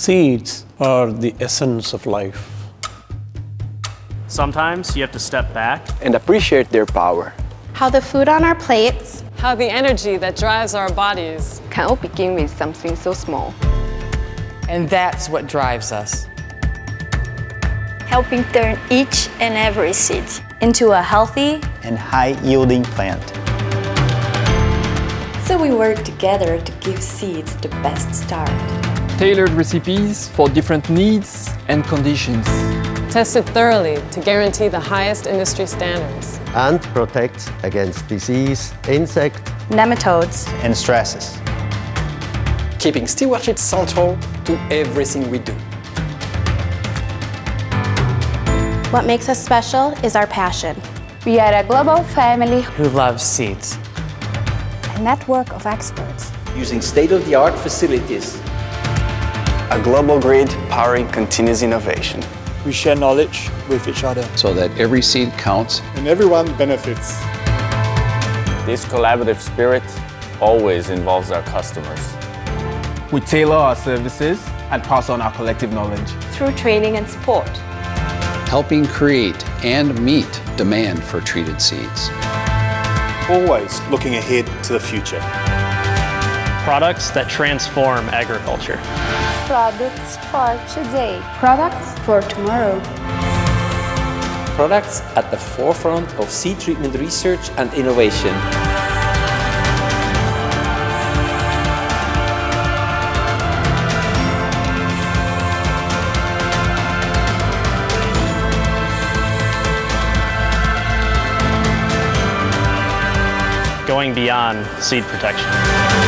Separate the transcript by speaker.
Speaker 1: Seeds are the essence of life.
Speaker 2: Sometimes you have to step back
Speaker 3: and appreciate their power.
Speaker 4: How the food on our plates
Speaker 5: How the energy that drives our bodies
Speaker 6: can all begin with something so small.
Speaker 7: And that's what drives us.
Speaker 8: helping turn each and every seed
Speaker 9: into a healthy
Speaker 10: and high yielding plant.
Speaker 11: So we work together to give seeds the best start.
Speaker 12: Tailored recipes for different needs and conditions.
Speaker 5: tested thoroughly to guarantee the highest industry standards.
Speaker 13: And protects against disease, insect,
Speaker 9: nematodes,
Speaker 10: and stresses.
Speaker 3: Keeping stewardship central to everything we do.
Speaker 4: What makes us special is our passion.
Speaker 6: We are a global family
Speaker 7: who loves seeds.
Speaker 11: A network of experts
Speaker 14: using state-of-the-art facilities.
Speaker 3: A global grid powering continuous innovation.
Speaker 15: We share knowledge with each other
Speaker 16: so that every seed counts
Speaker 17: and everyone benefits.
Speaker 18: This collaborative spirit always involves our customers.
Speaker 19: We tailor our services and pass on our collective knowledge
Speaker 8: through training and support.
Speaker 16: Helping create and meet demand for treated seeds.
Speaker 17: Always looking ahead to the future.
Speaker 2: Products that transform agriculture.
Speaker 11: Products for today.
Speaker 6: Products for tomorrow.
Speaker 14: Products at the forefront of seed treatment research and innovation.
Speaker 2: Going beyond seed protection.